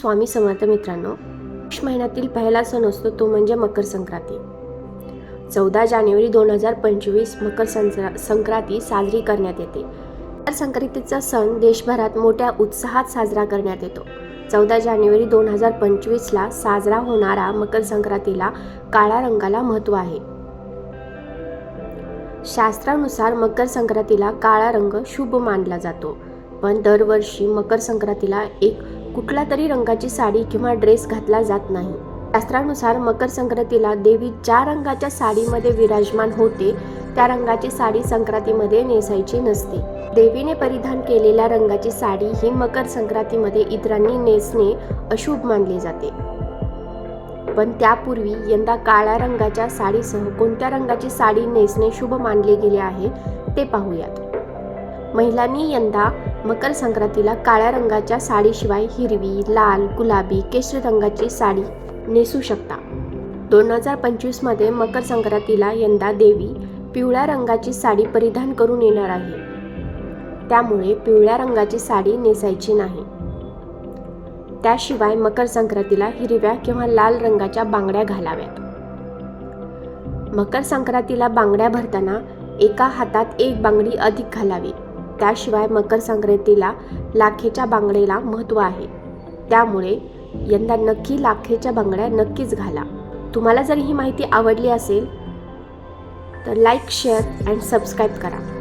स्वामी समर्थ मित्रांनो मार्च महिन्यातील पहिला सण असतो तो म्हणजे मकर संक्रांती. चौदा जानेवारी दोन हजार पंचवीस मकर संक्रा संक्रांती साजरी करण्यात येते. मकर संक्रांतीचा सण देशभरात मोठ्या उत्साहात साजरा करण्यात येतो. चौदा जानेवारी दोन हजार पंचवीसला साजरा होणारा मकर संक्रांतीला काळ्या रंगाला महत्त्व आहे. शास्त्रानुसार मकर संक्रांतीला काळा रंग शुभ मानला जातो. पण दरवर्षी मकर संक्रांतीला एक कुठला तरी रंगाची साडी किंवा ड्रेस घातला जात नाही. शास्त्रानुसार मकर संक्रांतीला देवी ज्या रंगाच्या साडीमध्ये विराजमान होते त्या रंगाची साडी संक्रांतीमध्ये नेसायची नसते. देवीने परिधान केलेल्या रंगाची साडी ही मकर संक्रांतीमध्ये इतरांनी नेसणे अशुभ मानले जाते. पण त्यापूर्वी यंदा काळ्या रंगाच्या साडीसह कोणत्या रंगाची साडी नेसणे शुभ मानले गेले आहे ते पाहूयात. महिलांनी यंदा मकर संक्रांतीला काळ्या रंगाच्या साडीशिवाय हिरवी लाल गुलाबी केशरी रंगाची साडी नेसू शकता. दोन हजार पंचवीसमध्ये मकर संक्रांतीला यंदा देवी पिवळ्या रंगाची साडी परिधान करून येणार आहे. त्यामुळे पिवळ्या रंगाची साडी नेसायची नाही. त्याशिवाय मकर संक्रांतीला हिरव्या किंवा लाल रंगाच्या बांगड्या घालाव्यात. मकर संक्रांतीला बांगड्या भरताना एका हातात एक बांगडी अधिक घालावी. त्याशिवाय मकर संक्रांतीला लाखेच्या बांगडेला महत्त्व आहे. त्यामुळे यंदा नक्की लाखेच्या बांगड्या नक्कीच घाला. तुम्हाला जर ही माहिती आवडली असेल तर लाईक शेअर अँड सबस्क्राईब करा.